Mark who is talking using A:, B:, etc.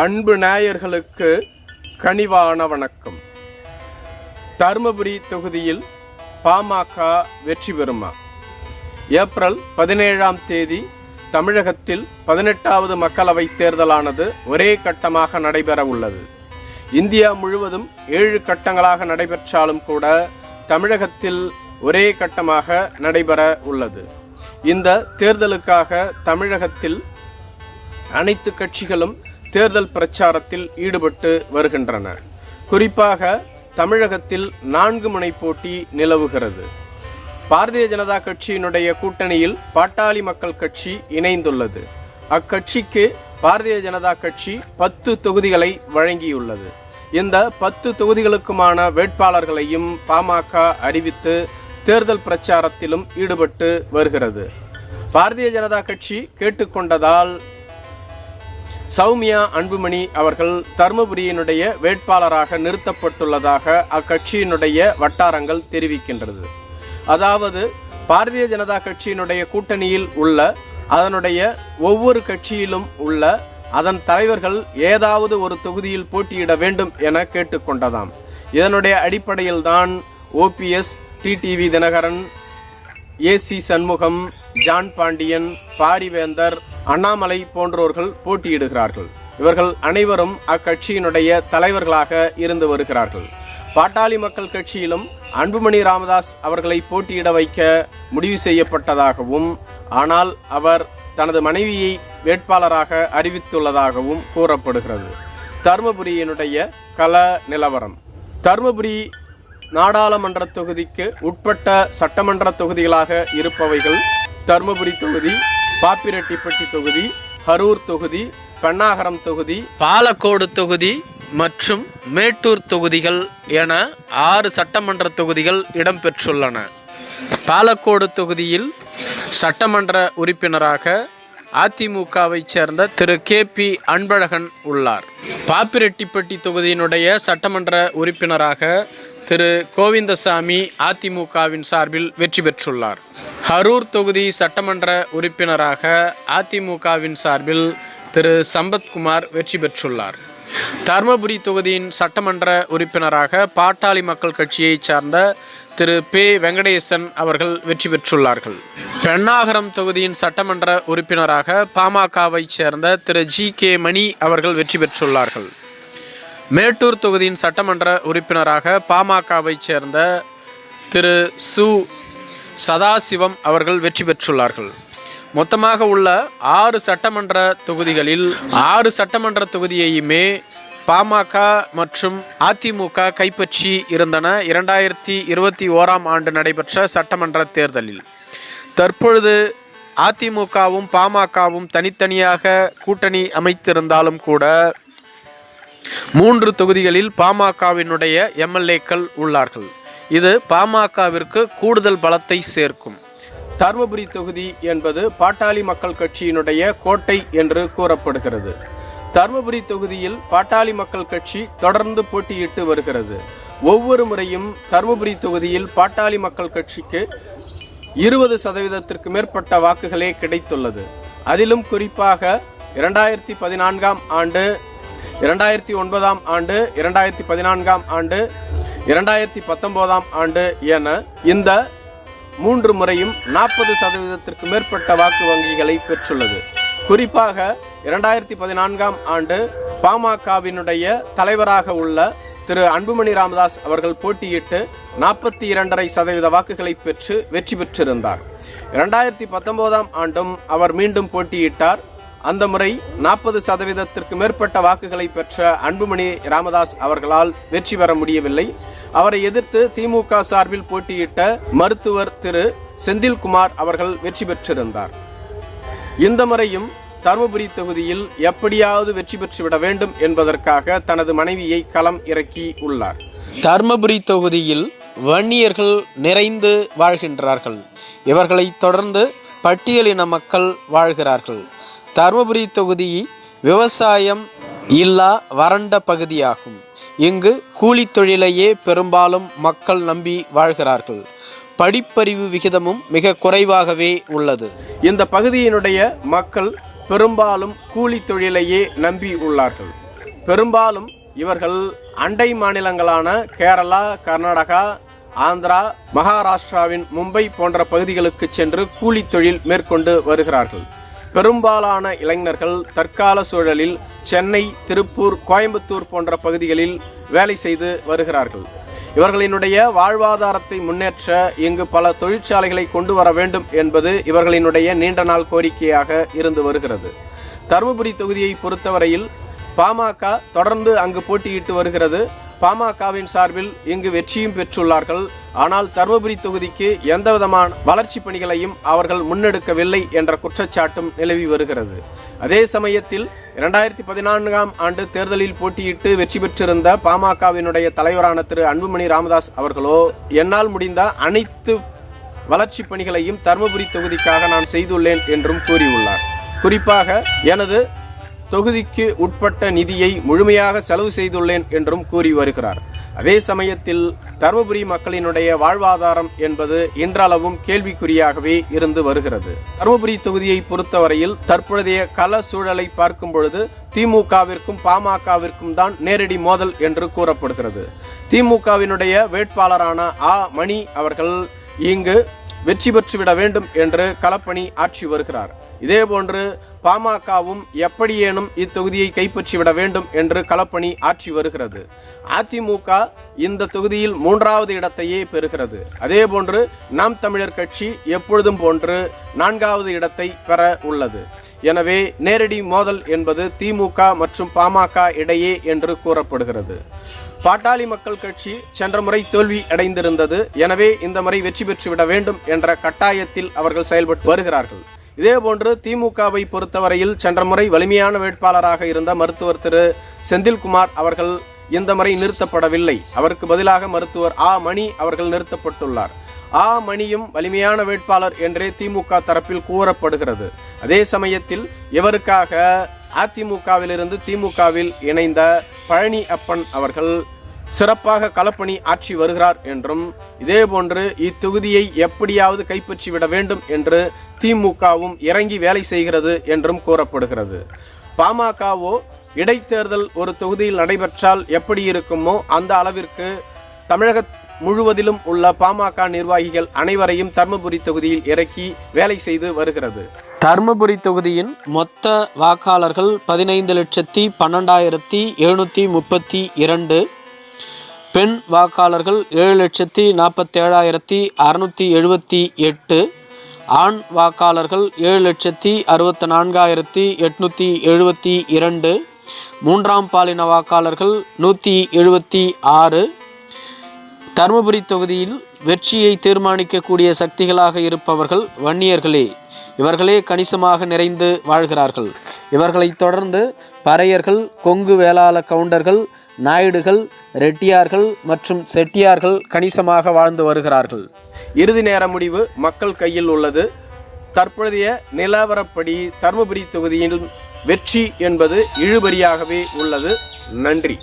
A: அன்பு நேயர்களுக்கு கனிவான வணக்கம். தருமபுரி தொகுதியில் பாமக வெற்றி பெறுமா? ஏப்ரல் பதினேழாம் தேதி தமிழகத்தில் பதினெட்டாவது மக்களவை தேர்தலானது ஒரே கட்டமாக நடைபெற உள்ளது. இந்தியா முழுவதும் ஏழு கட்டங்களாக நடைபெற்றாலும் கூட தமிழகத்தில் ஒரே கட்டமாக நடைபெற உள்ளது. இந்த தேர்தலுக்காக தமிழகத்தில் அனைத்து கட்சிகளும் தேர்தல் பிரச்சாரத்தில் ஈடுபட்டு வருகின்றன குறிப்பாக தமிழகத்தில் நான்கு முனை போட்டி நிலவுகிறது. பாரதிய ஜனதா கட்சியினுடைய கூட்டணியில் பாட்டாளி மக்கள் கட்சி இணைந்துள்ளது. அக்கட்சிக்கு பாரதிய ஜனதா கட்சி பத்து தொகுதிகளை வழங்கியுள்ளது. இந்த பத்து தொகுதிகளுக்குமான வேட்பாளர்களையும் பாமக அறிவித்து தேர்தல் பிரச்சாரத்திலும் ஈடுபட்டு வருகிறது. பாரதிய ஜனதா கட்சி கேட்டுக்கொண்டதால் சௌமியா அன்புமணி அவர்கள் தருமபுரியினுடைய வேட்பாளராக நிறுத்தப்பட்டுள்ளதாக அக்கட்சியினுடைய வட்டாரங்கள் தெரிவிக்கின்றது. அதாவது பாரதிய ஜனதா கட்சியினுடைய கூட்டணியில் உள்ள அதனுடைய ஒவ்வொரு கட்சியிலும் உள்ள அதன் தலைவர்கள் ஏதாவது ஒரு தொகுதியில் போட்டியிட வேண்டும் என கேட்டுக்கொண்டதாம். இதனுடைய அடிப்படையில்தான் OPS TTV Dhinakaran AC Shanmugam John Pandian Pariventhar Annamalai போன்றோர்கள் போட்டியிடுகிறார்கள். இவர்கள் அனைவரும் அக்கட்சியினுடைய தலைவர்களாக இருந்து வருகிறார்கள். பாட்டாளி மக்கள் கட்சியிலும் அன்புமணி ராமதாஸ் அவர்களை போட்டியிட வைக்க முடிவு செய்யப்பட்டதாகவும் ஆனால் அவர் தனது மனைவியை வேட்பாளராக அறிவித்துள்ளதாகவும் கூறப்படுகிறது. தருமபுரியினுடைய கல நிலவரம். தருமபுரி நாடாளுமன்ற தொகுதிக்கு உட்பட்ட சட்டமன்ற தொகுதிகளாக இருப்பவைகள் தருமபுரி தொகுதி பாப்பிரெட்டிப்பட்டி தொகுதி கரூர் தொகுதி பெண்ணாகரம் தொகுதி பாலக்கோடு தொகுதி மற்றும் மேட்டூர் தொகுதிகள் என ஆறு சட்டமன்ற தொகுதிகள் இடம்பெற்றுள்ளன. பாலக்கோடு தொகுதியில் சட்டமன்ற உறுப்பினராக அதிமுகவைச் சேர்ந்த திரு. கே. பி. அன்பழகன் உள்ளார். பாப்பிரெட்டிப்பட்டி தொகுதியினுடைய சட்டமன்ற உறுப்பினராக திரு கோவிந்தசாமி அதிமுகவின் சார்பில் வெற்றி பெற்றுள்ளார். ஹரூர் தொகுதி சட்டமன்ற உறுப்பினராக அதிமுகவின் சார்பில் திரு சம்பத்குமார் வெற்றி பெற்றுள்ளார். தருமபுரி தொகுதியின் சட்டமன்ற உறுப்பினராக பாட்டாளி மக்கள் கட்சியைச் சார்ந்த திரு பே வெங்கடேசன் அவர்கள் வெற்றி பெற்றுள்ளார்கள். பெண்ணாகரம் தொகுதியின் சட்டமன்ற உறுப்பினராக பாமகவைச் சேர்ந்த திரு ஜி கே மணி அவர்கள் வெற்றி பெற்றுள்ளார்கள். மேட்டூர் தொகுதியின் சட்டமன்ற உறுப்பினராக பாமகவை சேர்ந்த திரு சு. சதாசிவம் அவர்கள் வெற்றி பெற்றுள்ளார்கள். மொத்தமாக உள்ள ஆறு சட்டமன்ற தொகுதிகளில் ஆறு சட்டமன்ற தொகுதியையுமே பாமக மற்றும் அதிமுக கைப்பற்றி இருந்தன. இரண்டாயிரத்தி இருபத்தி ஓராம் ஆண்டு நடைபெற்ற சட்டமன்ற தேர்தலில். தற்பொழுது அதிமுகவும் பாமகவும் தனித்தனியாக கூட்டணி அமைத்திருந்தாலும் கூட மூன்று தொகுதிகளில் பாமகவினுடைய எம்எல்ஏக்கள் உள்ளார்கள். இது பாமகவிற்கு கூடுதல் பலத்தை சேர்க்கும். தருமபுரி தொகுதி என்பது பாட்டாளி மக்கள் கட்சியினுடைய கோட்டை என்று கூறப்படுகிறது. தருமபுரி தொகுதியில் பாட்டாளி மக்கள் கட்சி தொடர்ந்து போட்டியிட்டு வருகிறது. ஒவ்வொரு முறையும் தருமபுரி தொகுதியில் பாட்டாளி மக்கள் கட்சிக்கு இருபது சதவீதத்திற்கு மேற்பட்ட வாக்குகளே கிடைத்துள்ளது. அதிலும் குறிப்பாக இரண்டாயிரத்தி பதினான்காம் ஆண்டு இரண்டாயிரத்தி ஒன்பதாம் ஆண்டு இரண்டாயிரத்தி பதினான்காம் ஆண்டு இரண்டாயிரத்தி பத்தொன்பதாம் ஆண்டு என இந்த மூன்று முறையும் நாற்பது சதவீதத்திற்கு மேற்பட்ட வாக்கு வங்கிகளை பெற்றுள்ளது. குறிப்பாக இரண்டாயிரத்தி பதினான்காம் ஆண்டு பாமகவினுடைய தலைவராக உள்ள திரு அன்புமணி ராமதாஸ் அவர்கள் போட்டியிட்டு நாற்பத்தி இரண்டரை சதவீத வாக்குகளை பெற்று வெற்றி பெற்றிருந்தார். இரண்டாயிரத்தி பத்தொன்பதாம் ஆண்டும் அவர் மீண்டும் போட்டியிட்டார். அந்த முறை நாற்பது சதவீதத்திற்கு மேற்பட்ட வாக்குகளை பெற்ற அன்புமணி ராமதாஸ் அவர்களால் வெற்றி பெற முடியவில்லை. அவரை எதிர்த்து திமுக சார்பில் போட்டியிட்ட மருத்துவர் திரு செந்தில்குமார் அவர்கள் வெற்றி பெற்றிருந்தார். இந்த முறையும் தருமபுரி தொகுதியில் எப்படியாவது வெற்றி பெற்றுவிட வேண்டும் என்பதற்காக தனது மனைவியை களம் இறக்கி உள்ளார். தருமபுரி தொகுதியில் வன்னியர்கள் நிறைந்து வாழ்கின்றார்கள். இவர்களை தொடர்ந்து பட்டியலின மக்கள் வாழ்கிறார்கள். தருமபுரி தொகுதி விவசாயம் இல்லா வறண்ட பகுதியாகும். இங்கு கூலி தொழிலையே பெரும்பாலும் மக்கள் நம்பி வாழ்கிறார்கள். படிப்பறிவு விகிதமும் மிக குறைவாகவே உள்ளது. இந்த பகுதியினுடைய மக்கள் பெரும்பாலும் கூலி தொழிலையே நம்பி உள்ளார்கள். பெரும்பாலும் இவர்கள் அண்டை மாநிலங்களான கேரளா கர்நாடகா ஆந்திரா மகாராஷ்டிராவின் மும்பை போன்ற பகுதிகளுக்கு சென்று கூலி தொழில் மேற்கொண்டு வருகிறார்கள். பெரும்பாலான இளைஞர்கள் தற்கால சூழலில் சென்னை திருப்பூர் கோயம்புத்தூர் போன்ற பகுதிகளில் வேலை செய்து வருகிறார்கள். இவர்களினுடைய வாழ்வாதாரத்தை முன்னேற்ற இங்கு பல தொழிற்சாலைகளை கொண்டு வர வேண்டும் என்பது இவர்களினுடைய நீண்ட நாள் கோரிக்கையாக இருந்து வருகிறது. தருமபுரி தொகுதியை பொறுத்தவரையில் பாமக தொடர்ந்து அங்கு போட்டியிட்டு வருகிறது. பாமகவின் சார்பில் இங்கு வெற்றியும் பெற்றுள்ளார்கள். ஆனால் தருமபுரி தொகுதிக்கு எந்த விதமான வளர்ச்சி பணிகளையும் அவர்கள் முன்னெடுக்கவில்லை என்ற குற்றச்சாட்டும் நிலவி வருகிறது. அதே சமயத்தில் இரண்டாயிரத்தி பதினான்காம் ஆண்டு தேர்தலில் போட்டியிட்டு வெற்றி பெற்றிருந்த பாமகவினுடைய தலைவரான திரு அன்புமணி ராமதாஸ் அவர்களோ என்னால் முடிந்த அனைத்து வளர்ச்சி பணிகளையும் தருமபுரி தொகுதிக்காக நான் செய்துள்ளேன் என்றும் கூறியுள்ளார். குறிப்பாக எனது தொகுதிக்கு உட்பட்ட நிதியை முழுமையாக செலவு செய்துள்ளேன் என்றும் கூறி வருகிறார். அதே சமயத்தில் தருமபுரி மக்களினுடைய வாழ்வாதாரம் என்பது இன்றளவும் கேள்விக்குறியாகவே இருந்து வருகிறது. தருமபுரி தொகுதியை பொறுத்தவரையில் தற்பொழுதைய கள சூழலை பார்க்கும் பொழுது திமுகவிற்கும் பாமகவிற்கும் தான் நேரடி மோதல் என்று கூறப்படுகிறது. திமுகவினுடைய வேட்பாளரான ஆ. மணி அவர்கள் இங்கு வெற்றி பெற்றுவிட வேண்டும் என்று களப்பணி ஆற்றி வருகிறார். இதேபோன்று பாமகவும் எப்படியேனும் இத்தொகுதியை கைப்பற்றிவிட வேண்டும் என்று களப்பணி ஆற்றி வருகிறது. அதிமுக இந்த தொகுதியில் மூன்றாவது இடத்தையே பெறுகிறது. அதேபோன்று நாம் தமிழர் கட்சி எப்பொழுதும் போன்று நான்காவது இடத்தை பெற உள்ளது. எனவே நேரடி மோதல் என்பது திமுக மற்றும் பாமக இடையே என்று கூறப்படுகிறது. பாட்டாளி மக்கள் கட்சி சென்ற முறை தோல்வி அடைந்திருந்தது. எனவே இந்த முறை வெற்றி பெற்றுவிட வேண்டும் என்ற கட்டாயத்தில் அவர்கள் செயல்பட்டு வருகிறார்கள். இதேபோன்று திமுகவை பொறுத்தவரையில் சென்ற முறை வலிமையான வேட்பாளராக இருந்த மருத்துவர் திரு செந்தில்குமார் அவர்கள் இந்த முறை நிறுத்தப்படவில்லை. அவருக்கு பதிலாக மருத்துவர் ஆ. மணி அவர்கள் நிறுத்தப்பட்டுள்ளார். ஆ. மணியும் வலிமையான வேட்பாளர் என்றே திமுக தரப்பில் கூறப்படுகிறது. அதே சமயத்தில் இவருக்காக அதிமுகவிலிருந்து திமுகவில் இணைந்த பழனி அப்பன் அவர்கள் சிறப்பாக களப்பணி ஆற்றி வருகிறார் என்றும் இதேபோன்று இத்தொகுதியை எப்படியாவது கைப்பற்றிவிட வேண்டும் என்று திமுகவும் இறங்கி வேலை செய்கிறது என்றும் கூறப்படுகிறது. பாமகவோ இடைத்தேர்தல் ஒரு தொகுதியில் நடைபெற்றால் எப்படி இருக்குமோ அந்த அளவிற்கு தமிழக முழுவதிலும் உள்ள பாமக நிர்வாகிகள் அனைவரையும் தர்மபுரி தொகுதியில் இறக்கி வேலை செய்து வருகிறது. தர்மபுரி தொகுதியின் மொத்த வாக்காளர்கள் பதினைந்து லட்சத்தி பன்னெண்டாயிரத்தி எழுநூற்றி முப்பத்தி இரண்டு பெண் வாக்காளர்கள் ஏழு லட்சத்தி நாற்பத்தேழாயிரத்தி அறுநூற்றி எழுபத்தி எட்டு ஆண் வாக்காளர்கள் ஏழு லட்சத்தி அறுபத்தி நான்காயிரத்தி எட்நூற்றி எழுபத்தி இரண்டு மூன்றாம் பாலின வாக்காளர்கள் நூற்றி எழுபத்தி ஆறு. தருமபுரி தொகுதியில் வெற்றியை தீர்மானிக்கக்கூடிய சக்திகளாக இருப்பவர்கள் வன்னியர்களே. இவர்களே கணிசமாக நிறைந்து வாழ்கிறார்கள். இவர்களைத் தொடர்ந்து பறையர்கள் கொங்கு வேளாள கவுண்டர்கள் நாயுடுகள் ரெட்டியார்கள் மற்றும் செட்டியார்கள் கணிசமாக வாழ்ந்து வருகிறார்கள். இறுதி நேர முடிவு மக்கள் கையில் உள்ளது. தற்பொழுதைய நிலவரப்படி தருமபுரி தொகுதியின் வெற்றி என்பது இழுபறியாகவே உள்ளது. நன்றி.